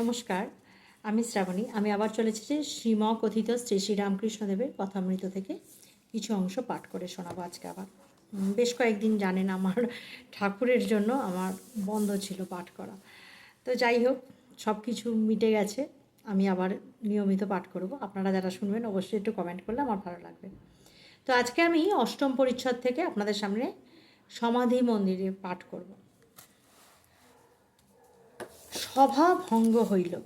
নমস্কার, আমি শ্রাবণী। আমি আবার চলে এসেছি শ্রীম কথিত শ্রী শ্রী রামকৃষ্ণদেবের কথামৃত থেকে। কিছু অংশ পাঠ করে শোনাবো আজকে আবার। বেশ কয়েকদিন জানেন আমার ঠাকুরের জন্য আমার বন্ধ ছিল পাঠ করা। তো যাই হোক, সব কিছু মিটে গেছে। আমি আবার নিয়মিত পাঠ করব। আপনারা যারা শুনবেন, অবশ্যই একটু কমেন্ট করলে আমার ভালো লাগবে। তো আজকে আমি অষ্টম পরিচ্ছদ থেকে আপনাদের সামনে সমাধি মন্দিরে পাঠ করব। সভা ভঙ্গ হইল।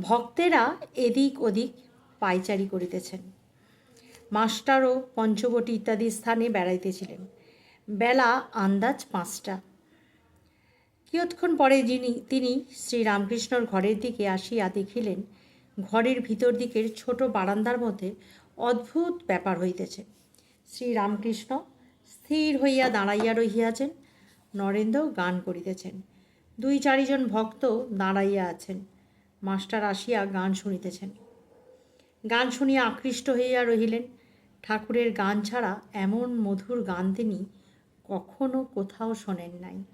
ভক্তেরা এদিক ওদিক পাইচারি করিতেছেন। মাস্টারও পঞ্চবটি ইত্যাদি স্থানে বেড়াইতেছিলেন। বেলা আন্দাজ পাঁচটা। কিয়ৎক্ষণ পরে যিনি, তিনি শ্রীরামকৃষ্ণর ঘরের দিকে আসিয়া দেখিলেন, ঘরের ভিতর দিকের ছোট বারান্দার মধ্যে অদ্ভুত ব্যাপার হইতেছে। শ্রীরামকৃষ্ণ স্থির হইয়া দাঁড়াইয়া রহিয়াছেন, নরেন্দ্র গান করিতেছেন। দুই চারিজন ভক্ত দাঁড়াইয়া আছেন। মাস্টার আসিয়া গান শুনিতেছেন। গান শুনিয়া আকৃষ্ট হইয়া রহিলেন। ঠাকুরের গান ছাড়া এমন মধুর গান তিনি কখনো কোথাও শোনেন নাই।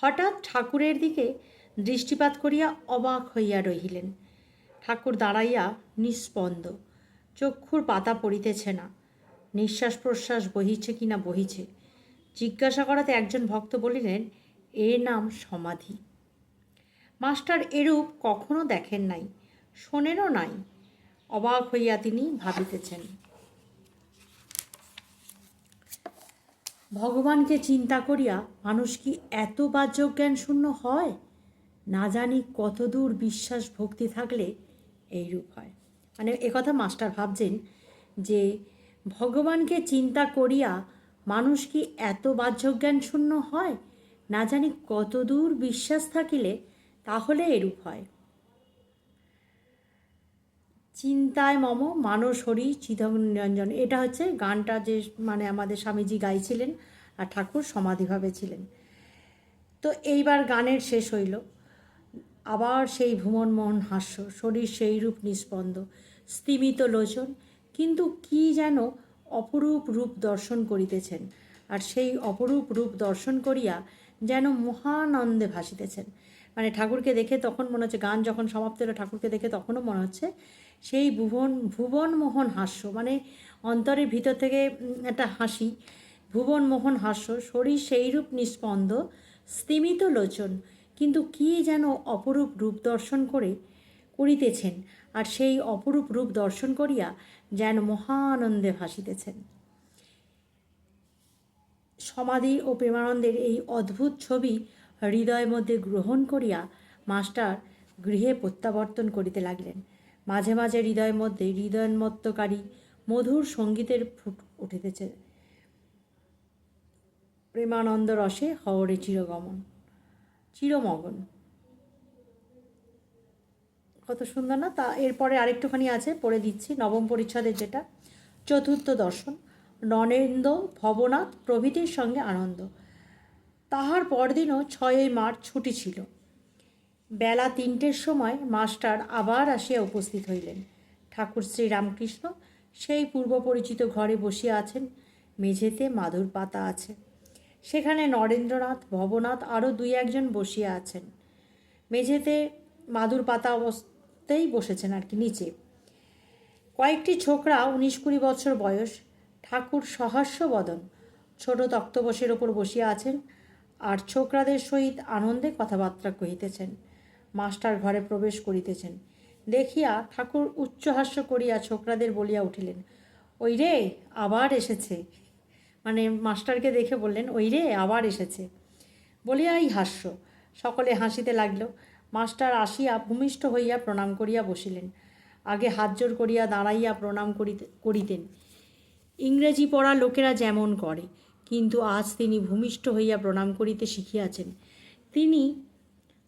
হঠাৎ ঠাকুরের দিকে দৃষ্টিপাত করিয়া অবাক হইয়া রহিলেন। ঠাকুর দাঁড়াইয়া নিস্পন্দ। চক্ষুর পাতা পড়িতেছে না। নিঃশ্বাস প্রশ্বাস বহিছে কিনা বহিছে। জিজ্ঞাসা করাতে একজন ভক্ত বলিলেন এর নাম সমাধি। মাস্টার এরূপ কখনো দেখেন নাই, শোনেনও নাই, অবাক হইয়া তিনি ভাবিতেছেন। ভগবানকে চিন্তা করিয়া মানুষ কি এত বাহ্য জ্ঞান শূন্য হয়? না জানি কতদূর বিশ্বাস ভক্তি থাকলে এইরূপ হয়। মানে একথা মাস্টার ভাবছেন যে, ভগবানকে চিন্তা করিয়া মানুষ কি এত বাহ্য জ্ঞান শূন্য হয়? না জানি কতদূর বিশ্বাস থাকিলে তাহলে এরূপ হয়। চিন্তায় মম, মানস হরি চিদনিরঞ্জন এটা হচ্ছে গানটা যে মানে আমাদের স্বামীজি গাইছিলেন আর ঠাকুর সমাধিভাবে ছিলেন। তো এইবার গানের শেষ হইল। আবার সেই ভুমন মোহন হাস্য, শরীর সেই রূপ নিস্পন্দ স্তিমিত লোচন, কিন্তু কি যেন অপরূপ রূপ দর্শন করিতেছেন। আর সেই অপরূপ রূপ দর্শন করিয়া যেন মহানন্দে ভাসিতেছেন। মানে ঠাকুরকে দেখে তখন মনে হচ্ছে, গান যখন সমাপ্ত হলো, ঠাকুরকে দেখে তখনও মনে হচ্ছে সেই ভুবন ভুবন মোহন হাস্য। মানে অন্তরের ভিতর থেকে একটা হাসি ভুবন মোহন হাস্য, শরীর সেইরূপ নিস্পন্দ স্তিমিত লোচন। কিন্তু কি যেন অপরূপ রূপ দর্শন করে, করিতেছেন। আর সেই অপরূপ রূপ দর্শন করিয়া যেন মহানন্দে ভাসিতেছেন। সমাধি ও প্রেমানন্দের এই অদ্ভুত ছবি হৃদয়ের মধ্যে গ্রহণ করিয়া মাস্টার গৃহে প্রত্যাবর্তন করিতে লাগলেন। মাঝে মাঝে হৃদয়ের মধ্যে হৃদয়োন্মত্তকারী মধুর সঙ্গীতের ফুট উঠিতেছে। প্রেমানন্দ রসে হওরে চিরগমন, চিরমগন। কত সুন্দর না? তা এরপরে আরেকটুখানি আছে, পড়ে দিচ্ছি। নবম পরিচ্ছদের যেটা, চতুর্থ দর্শন। নরেন্দ্র ভবনাথ প্রভৃতির সঙ্গে আনন্দ। তাহার পরদিনও ছয়ই মার্চ ছুটি ছিল। বেলা তিনটের সময় মাস্টার আবার আসিয়া উপস্থিত হইলেন। ঠাকুর শ্রীরামকৃষ্ণ সেই পূর্ব পরিচিত ঘরে বসিয়া আছেন। মেঝেতে মাদুর পাতা আছে। সেখানে নরেন্দ্রনাথ ভবনাথ আরও দুই একজন বসিয়া আছেন। মেঝেতে মাদুর পাতা অবস্থাতেই বসেছেন আর কি নিচে। কয়েকটি ছোকরা উনিশ কুড়ি বছর বয়স ঠাকুর সহাস্য বদন। ছোট তক্তবশের ওপর বসিয়া আছেন আর ছোকরাদের সহিত আনন্দে কথাবার্তা কহিতেছেন। মাস্টার ঘরে প্রবেশ করিতেছেন। দেখিয়া ঠাকুর উচ্চহাস্য করিয়া ছোকরাদের বলিয়া উঠিলেন, ওই রে, আবার এসেছে। মানে মাস্টারকে দেখে বললেন, ওই রে, আবার এসেছে। বলিয়াই হাস্য, সকলে হাসিতে লাগল। মাস্টার আসিয়া ভূমিষ্ঠ হইয়া প্রণাম করিয়া বসিলেন। আগে হাত জোর করিয়া দাঁড়াইয়া প্রণাম করিতে, করিতেন। ইংরেজি পড়া লোকেরা যেমন করে, কিন্তু আজ তিনি ভূমিষ্ঠ হইয়া প্রণাম করিতে শিখিয়াছেন। তিনি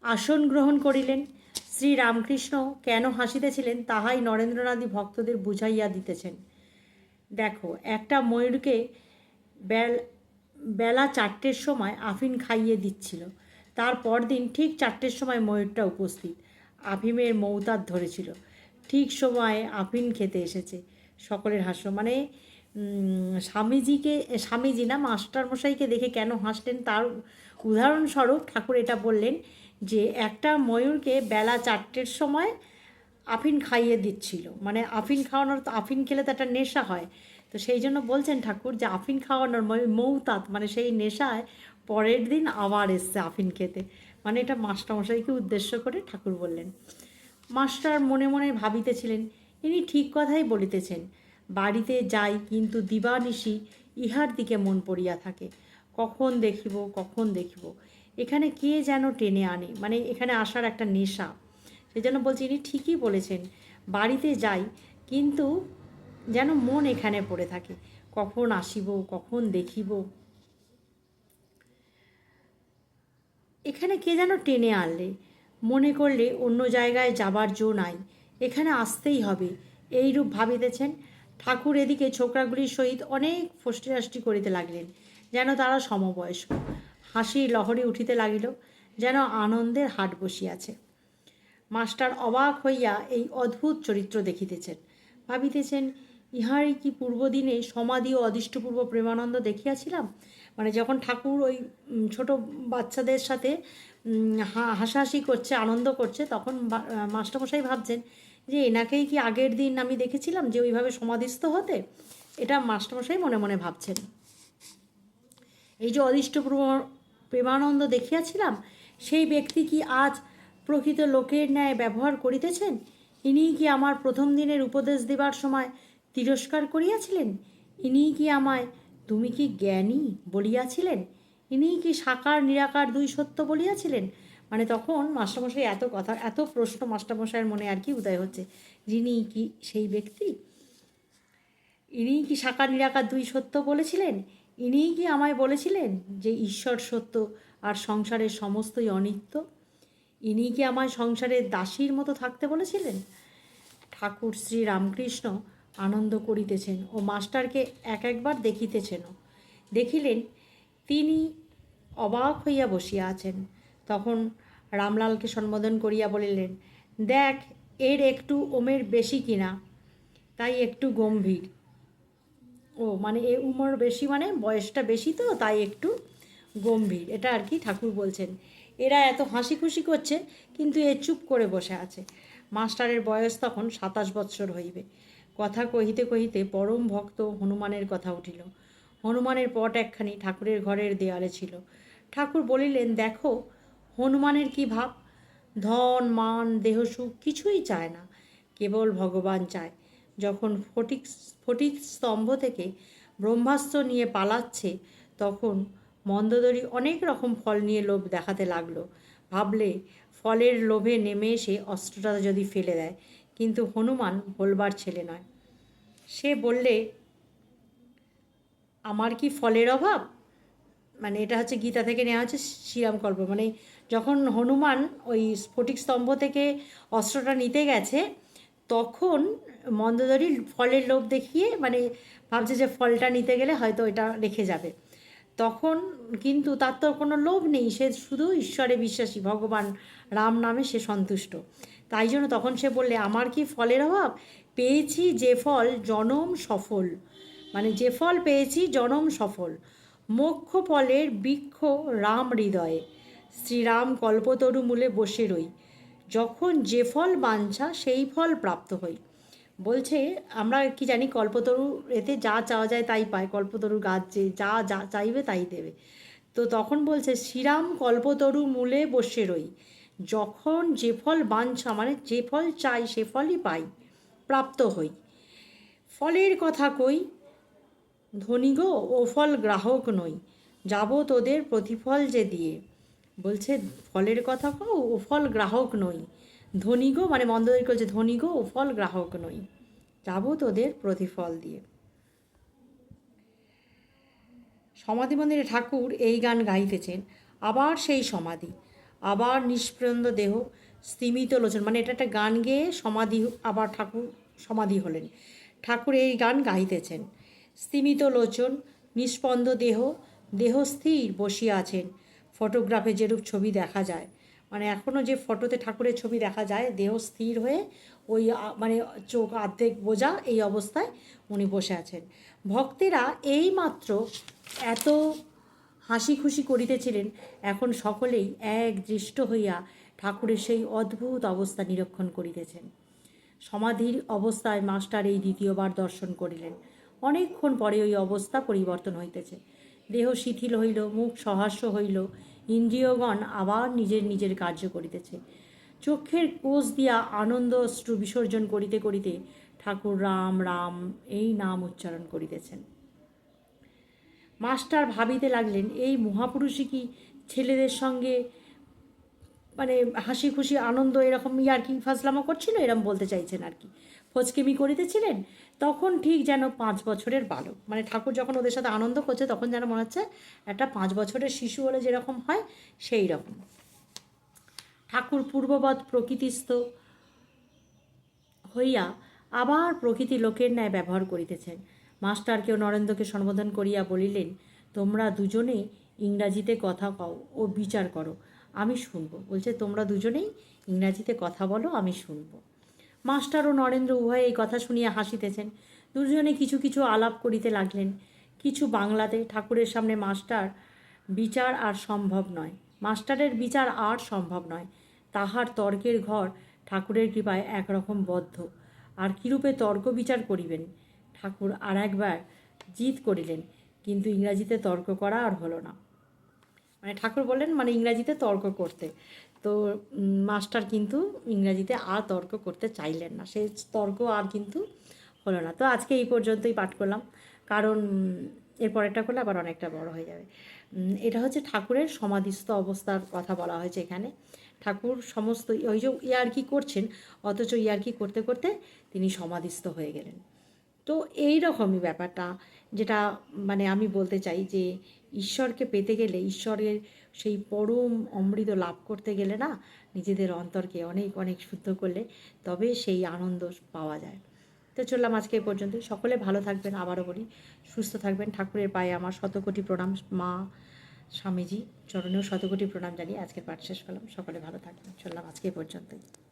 আসন গ্রহণ করিলেন। শ্রী রামকৃষ্ণ কেন হাসিতেছিলেন তাহাই নরেন্দ্রনাথী ভক্তদের বুঝাইয়া দিতেছেন। দেখো, একটা ময়ূরকে বেল, বেলা চারটের সময় আফিন খাইয়ে দিচ্ছিল। তার পরদিন ঠিক চারটের সময় ময়ূরটা উপস্থিত। আফিমের মৌতার ধরেছিল। ঠিক সময়ে আফিন খেতে এসেছে। সকলের হাস্য মানে স্বামীজিকে, স্বামীজি না, মাস্টারমশাইকে দেখে কেন হাসলেন? তার উদাহরণস্বরূপ ঠাকুর এটা বললেন যে, একটা ময়ূরকে বেলা চারটের সময় আফিন খাইয়ে দিচ্ছিল। মানে আফিন খাওয়ানোর তো আফিন খেলে তো একটা নেশা হয়। তো সেই জন্য বলছেন ঠাকুর যে, আফিন খাওয়ানোর মৌতাত মানে সেই নেশায় পরের দিন আবার এসছে আফিন খেতে। মানে এটা মাস্টারমশাইকে উদ্দেশ্য করে ঠাকুর বললেন। মাস্টার মনে মনে ভাবিতেছিলেন, ইনি ঠিক কথাই বলিতেছেন। বাড়িতে যাই কিন্তু দিবানিশি ইহার দিকে মন পড়িয়া থাকে। কখন দেখিব কখন দেখিব। এখানে কে যেন টেনে আনে মানে এখানে আসার একটা নেশা। সেই জন্য বলছি, ইনি ঠিকই বলেছেন, বাড়িতে যাই কিন্তু যেন মন এখানে পড়ে থাকে। কখন আসিব, কখন দেখিব। এখানে কে যেন টেনে আনলে? মনে করলে অন্য জায়গায় যাবার জো নাই। এখানে আসতেই হবে। এইরূপ ভাবিতেছেন ঠাকুর এদিকে ছোকরাগুলির সহিত অনেক ফষ্টিরাষ্টি করিতে লাগিলেন, যেন তারা সমবয়স্ক। হাসি লহরি উঠিতে লাগিল, যেন আনন্দের হাট বসিয়াছে। মাস্টার অবাক হইয়া এই অদ্ভুত চরিত্র দেখিতেছেন। ভাবিতেছেন, ইহারই কি পূর্বদিনে সমাধি ও অদৃষ্টপূর্ব প্রেমানন্দ দেখিয়াছিলাম? মানে যখন ঠাকুর ওই ছোট বাচ্চাদের সাথে হাসাহাসি করছে, আনন্দ করছে, তখন মাস্টারমশাই ভাবছেন যে এনাকেই কি আগের দিন আমি দেখেছিলাম যে ওইভাবে সমাধিস্থ হতে? এটা মাস্টারমশাই মনে মনে ভাবছেন। এই যে অদৃষ্ট প্রেমানন্দ দেখিয়াছিলাম, সেই ব্যক্তি কি আজ প্রকৃত লোকের ন্যায় ব্যবহার করিতেছেন? ইনিই কি আমার প্রথম দিনের উপদেশ দেবার সময় তিরস্কার করিয়াছিলেন? ইনিই কি আমায় তুমি কি জ্ঞানী বলিয়াছিলেন? ইনিই কি সাকার নিরাকার দুই সত্য বলিয়াছিলেন? মানে তখন মাস্টারমশাই এত কথা, এত প্রশ্ন মাস্টারমশাইয়ের মনে আর কি উদয় হচ্ছে। যিনি কি সেই ব্যক্তি? ইনি কি সাকার নিরাকার দুই সত্য বলেছিলেন? ইনিই কি আমায় বলেছিলেন যে ঈশ্বর সত্য আর সংসারের সমস্তই অনিত্য? ইনি কি আমায় সংসারের দাসীর মতো থাকতে বলেছিলেন? ঠাকুর শ্রী রামকৃষ্ণ আনন্দ করিতেছেন ও মাস্টারকে এক একবার দেখিতেছেনও। দেখিলেন, তিনি অবাক হইয়া বসিয়া আছেন। তখন রামলালকে সম্বোধন করিয়া বলিলেন, দেখ, এর একটু ওমের বেশি কিনা? তাই একটু গম্ভীর। ও মানে এ উমর বেশি মানে বয়সটা বেশি তো, তাই একটু গম্ভীর। এটা আর কি ঠাকুর বলছেন। এরা এত হাসি খুশি করছে, কিন্তু এ চুপ করে বসে আছে। মাস্টারের বয়স তখন সাতাশ বৎসর হইবে। কথা কহিতে কহিতে পরম ভক্ত হনুমানের কথা উঠিল। হনুমানের পট একখানি ঠাকুরের ঘরের দেয়ালে ছিল। ঠাকুর বলিলেন, দেখো হনুমানের কি ভাব? ধন, মান দেহসুখ কিছুই চায় না, কেবল ভগবান চায়। যখন ফটিক ফটিক স্তম্ভ থেকে ব্রহ্মাস্ত্র নিয়ে পালাচ্ছে, তখন মন্দোদরি অনেক রকম ফল নিয়ে লোভ দেখাতে লাগল। ভাবলে ফলের লোভে নেমে এসে অস্ত্রটা যদি ফেলে দেয়, কিন্তু হনুমান বলবার ছেলে নয়। সে বললে, আমার কি ফলের অভাব? মানে এটা হচ্ছে গীতা থেকে নেওয়া হচ্ছে শ্রীরামকল্প। মানে যখন হনুমান ওই স্ফটিক স্তম্ভ থেকে অস্ত্রটা নিতে গেছে, তখন মন্দোদরি ফলের লোভ দেখিয়ে মানে ভাবছে যে ফলটা নিতে গেলে হয়তো এটা রেখে যাবে। তখন কিন্তু তার তো কোনো লোভ নেই, সে শুধু ঈশ্বরে বিশ্বাসী, ভগবান রাম নামে সে সন্তুষ্ট। তাই জন্য তখন সে বললে, আমার কি ফলের অভাব? পেয়েছি যে ফল জনম সফল। মানে যে ফল পেয়েছি জনম সফল। মোক্ষ ফলের বৃক্ষ রাম হৃদয়ে। শ্রীরাম কল্পতরু মূলে বসে রই। যখন যে ফল বাঞ্ছা, সেই ফল প্রাপ্ত হই। বলছে, আমরা কি জানি, কল্পতরু এতে যা চাওয়া যায় তাই পায়। কল্পতরু গাছ যে যা যা চাইবে তাই দেবে। তো তখন বলছে, শ্রীরাম কল্পতরু মূলে বসে রই। যখন যে ফল বাঞ্ছা মানে যে ফল চাই, সে ফলই পাই, প্রাপ্ত হই। ফলের কথা কই ধনী গো, ও ফল গ্রাহক নই, যাব তোদের প্রতিফল যে দিয়ে। বলছে, ফলের কথা কও, ও ফল গ্রাহক নই। ধনী গো মানে মন্দোদরি করছে ধনী গো, ও ফল গ্রাহক নই, যাব তোদের প্রতিফল দিয়ে। সমাধি মন্দিরে ঠাকুর এই গান গাইতেছেন, আবার সেই সমাধি, আবার নিষ্প্রন্দ দেহ, স্তিমিত লোচন মানে এটা একটা গান গেয়ে সমাধি, আবার ঠাকুর সমাধি হলেন। ঠাকুর এই গান গাইতেছেন। স্তিমিত লোচন, নিষ্পন্দ দেহ দেহ স্থির বসিয়া আছেন ফটোগ্রাফে যেরূপ ছবি দেখা যায়। মানে এখনও যে ফটোতে ঠাকুরের ছবি দেখা যায়, দেহ স্থির হয়ে ওই মানে চোখ আর্ধেক বোঝা এই অবস্থায় উনি বসে আছেন। ভক্তেরা এই মাত্র এত হাসি খুশি করিতেছিলেন, এখন সকলেই এক দৃষ্ট হইয়া ঠাকুরের সেই অদ্ভুত অবস্থা নিরীক্ষণ করিতেছেন। সমাধির অবস্থায় মাস্টার এই দ্বিতীয়বার দর্শন করিলেন। অনেকক্ষণ পরে ওই অবস্থা পরিবর্তন হইতেছে। দেহ শিথিল হইল, মুখ সহাস্য হইল, ইন্দ্রিয়গণ আবার নিজের নিজের কার্য করিতেছে। চক্ষের কোষ দিয়া আনন্দ অশ্রু বিসর্জন করিতে করিতে ঠাকুর রাম রাম এই নাম উচ্চারণ করিতেছেন। মাস্টার ভাবিতে লাগলেন, এই মহাপুরুষই কি ছেলেদের সঙ্গে মানে হাসি খুশি আনন্দ এরকম ইয়ার্কি ফাজলামো করছিল? এরম বলতে চাইছেন আর কি। ফচকেমি করিতেছিলেন, তখন ঠিক যেন পাঁচ বছরের বালক। মানে ঠাকুর যখন ওদের সাথে আনন্দ করছে, তখন যেন মনে হচ্ছে একটা পাঁচ বছরের শিশু হলে যেরকম হয়, সেই রকম। ঠাকুর পূর্ববৎ প্রকৃতিস্থ হইয়া আবার প্রকৃতি লোকের ন্যায় ব্যবহার করিতেছেন। মাস্টারকেও নরেন্দ্রকে সম্বোধন করিয়া বলিলেন, তোমরা দুজনে ইংরাজিতে কথা কও ও বিচার করো, আমি শুনব। বলছে, তোমরা দুজনেই ইংরাজিতে কথা বলো, আমি শুনব। মাস্টার ও নরেন্দ্র উভয়ে এই কথা শুনিয়া হাসিতেছেন। দুজনে কিছু কিছু আলাপ করিতে লাগলেন। কিছু বাংলাতে ঠাকুরের সামনে মাস্টার বিচার আর সম্ভব নয়। মাস্টারের বিচার আর সম্ভব নয়। তাহার তর্কের ঘর ঠাকুরের কৃপায় একরকম বদ্ধ। আর কিরূপে তর্ক বিচার করিবেন? ঠাকুর আর একবার জিত করিলেন, কিন্তু ইংরাজিতে তর্ক করা আর হলো না। মানে ঠাকুর বললেন মানে ইংরাজিতে তর্ক করতে। তো মাস্টার কিন্তু ইংরাজিতে আর তর্ক করতে চাইলেন না। সেই তর্ক আর কিন্তু হলো না। তো আজকে এই পর্যন্তই পাঠ করলাম। কারণ উম, এর পরেরটা করলে আবার অনেকটা বড় হয়ে যাবে। এটা হচ্ছে ঠাকুরের সমাধিস্থ অবস্থার কথা বলা হয়েছে এখানে। ঠাকুর সমস্ত ওই যে ইয়ার্কি করছেন অথচ ইয়ার্কি করতে করতে তিনি সমাধিস্থ হয়ে গেলেন। তো এই রকমই ব্যাপারটা যেটা মানে আমি বলতে চাই যে ঈশ্বরকে পেতে গেলে, ঈশ্বরের সেই পরম অমৃত লাভ করতে গেলে না, নিজেদের অন্তরকে অনেক অনেক শুদ্ধ করলে তবে সেই আনন্দ পাওয়া যায়। তো চললাম আজকে এই পর্যন্তই। সকলে ভালো থাকবেন, আবারও বলি, সুস্থ থাকবেন। ঠাকুরের পায়ে আমার শতকোটি প্রণাম, মা স্বামীজি, চরণেও শতকোটি প্রণাম জানিয়ে আজকের পাঠ শেষ করলাম। সকলে ভালো থাকবেন। চললাম আজকে এই পর্যন্তই।